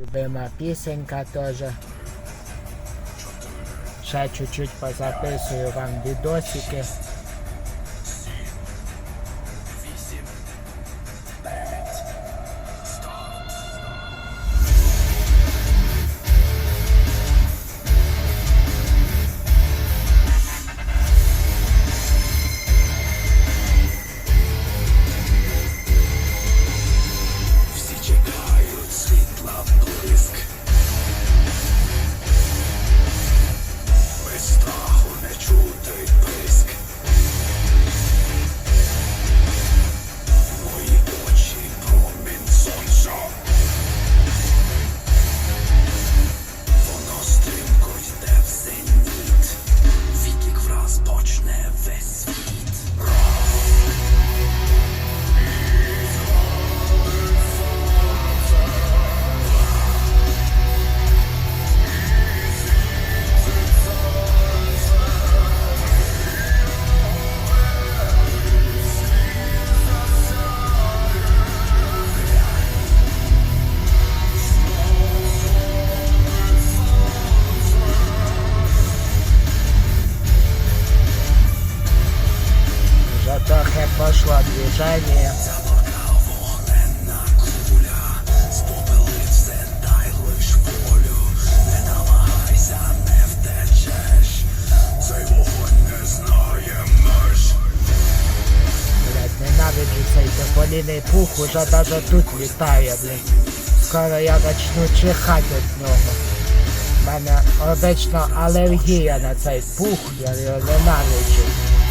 Любима пісенька теж. Ще чуть-чуть позаписую вам відосики. Меж. Блять, ненавиджу цей тополіний пух, уже даже тут літає, блядь. Скоро я почну чихати від нього. У мене обично алергія на цей пух, я його ненавиджу.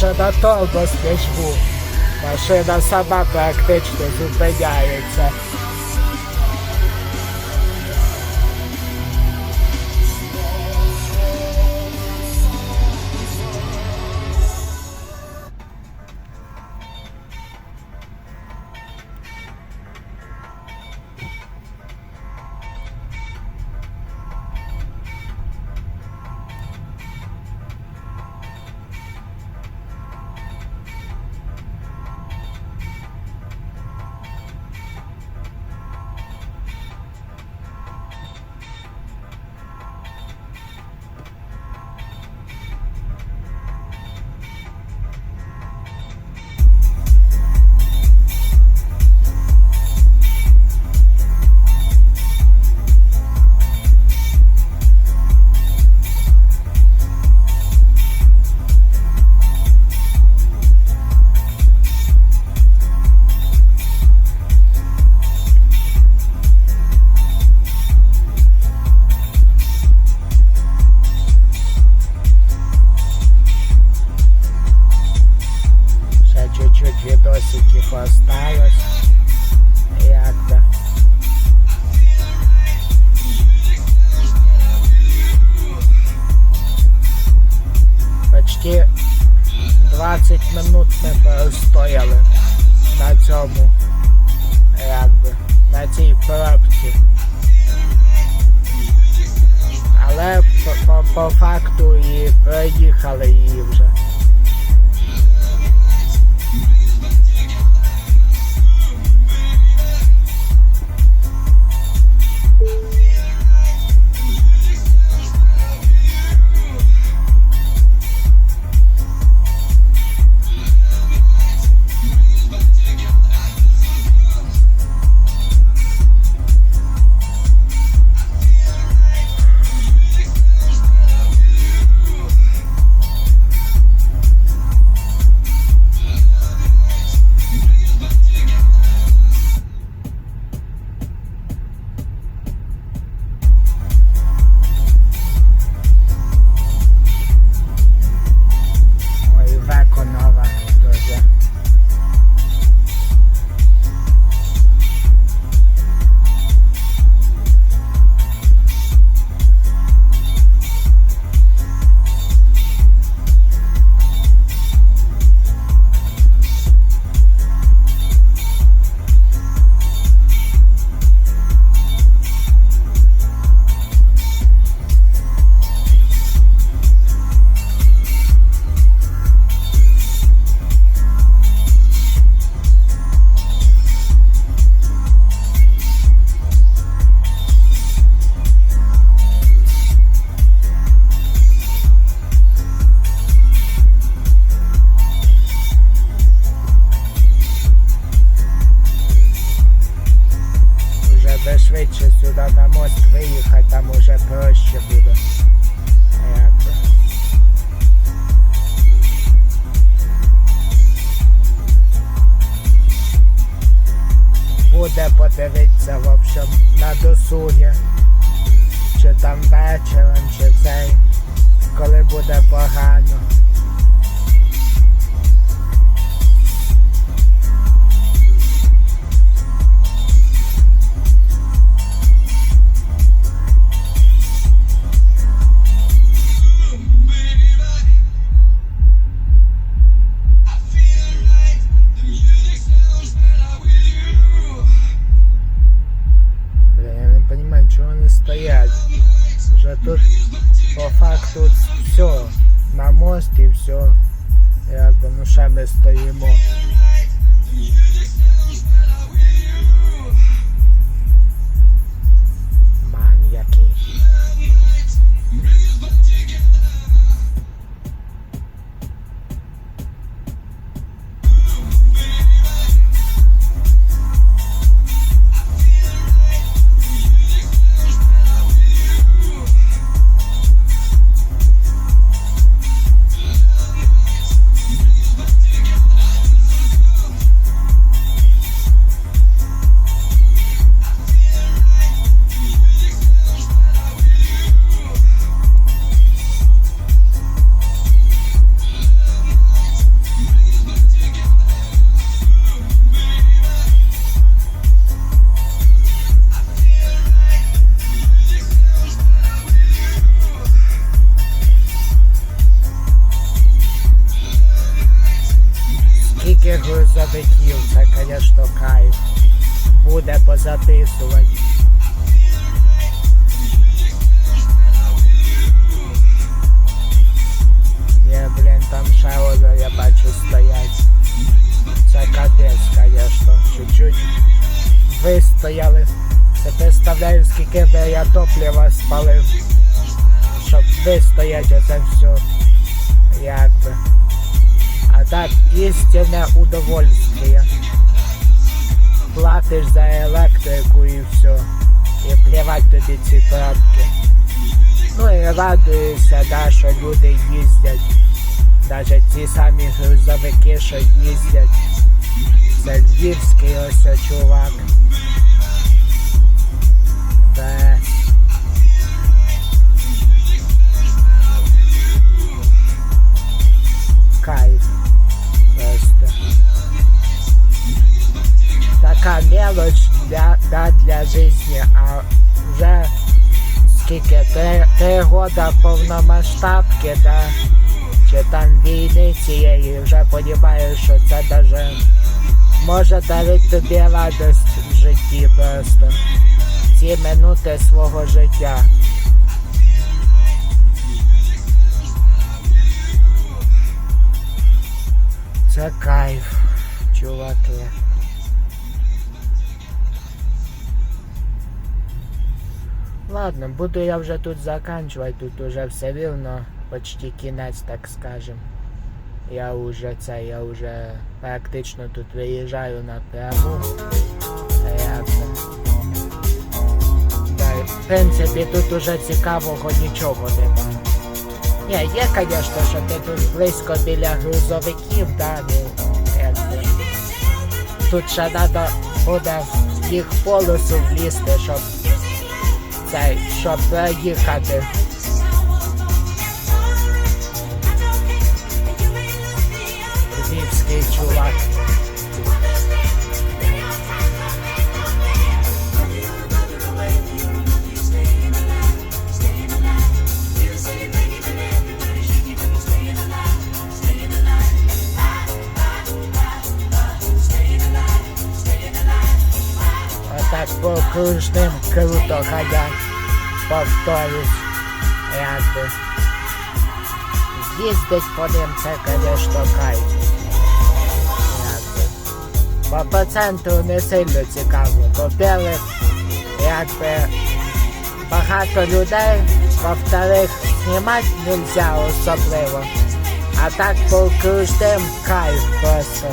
Я даже на торбос не жму. Машина сама практично зупиняється. Відосиків осталось. Як то. Почти 20 минут ми простояли на цьому, якби, на цій пробці. Але по, по, по факту і проїхали її вже. Подивитися, в общем, на досугі. Чи там вечором, чи цей, коли буде погано. Скільки грузовиків, це, звісно, кайф. Буде позаписувати. Є, блін, там ще я бачу, стоять. Це капець, звісно, чуть-чуть вистояли. Це представляю, скільки би я топлива спалив, щоб вистоять оце все. Якби. А так істинне удовольствие. Платиш за електрику і все. І плівать тобі ці пробки. Ну і радуюся, да, що люди їздять. Навіть ті самі грузовики, що їздять. Це львівський ось чувак. Це життя, а вже скільки три, три года повномасштабки, да, чи там війни цієї, вже розумію, що це даже може дарити тобі радість в житті просто. Ці минути свого життя. Це кайф, чуваки. Ладно, буду я вже тут заканчивать, тут уже все рівно, почти кінець, так скажем. Я уже це, я уже практично тут виїжджаю. Реально. Да, в принципі, тут уже цікавого нічого нема. Ні, є, звісно, що ти тут близько біля грузовиків, да, ну, якби. Тут ще треба буде в їх полосу влізти, щоб цей, щоб проїхати. Львівський чувак. Отак по кружним круто ходять, повторюсь, якби. Їздить по ним це, конечно, кайф. Бо по центру не сильно цікаво. По-перше, якби багато людей, во-вторых, знімати нельзя особливо. А так по кружним кайф просто.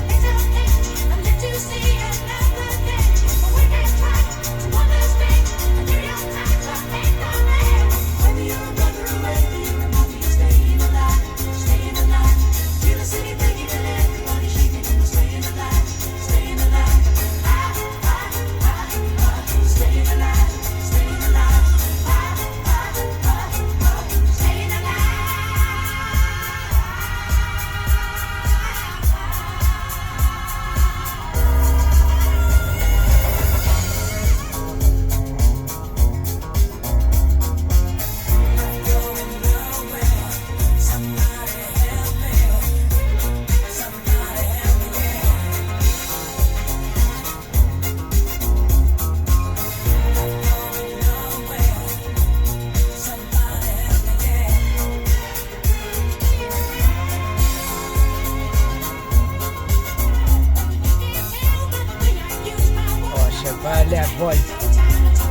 Волейболь.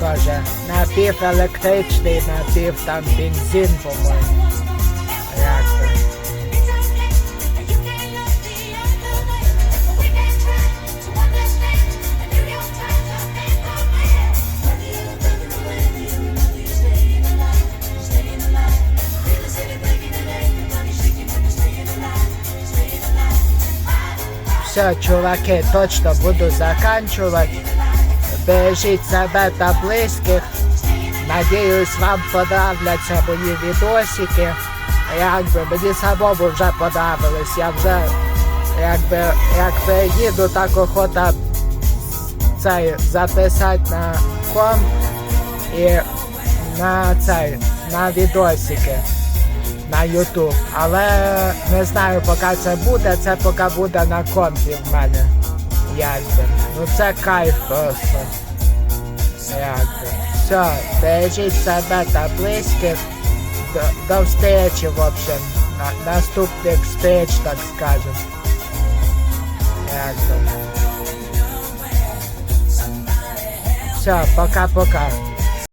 Тоже напівелектричний, напів там бензин, по-моєму. Все, чуваки, точно буду заканчивать. Бережіть себе та близьких. Надіюсь, вам подобляться мої відосики. Якби мені самому вже подобались. Я вже якби як приїду, так охота цей записати на ком і на цей на відосики на YouTube. Але не знаю, поки це буде, це поки буде на компі в мене. Якби. Ну це кайф просто. Якби. Все, бережіть себе та близьких. До, до встречі, в общем. На, наступних встреч, так скажем. Якби. Все, пока-пока.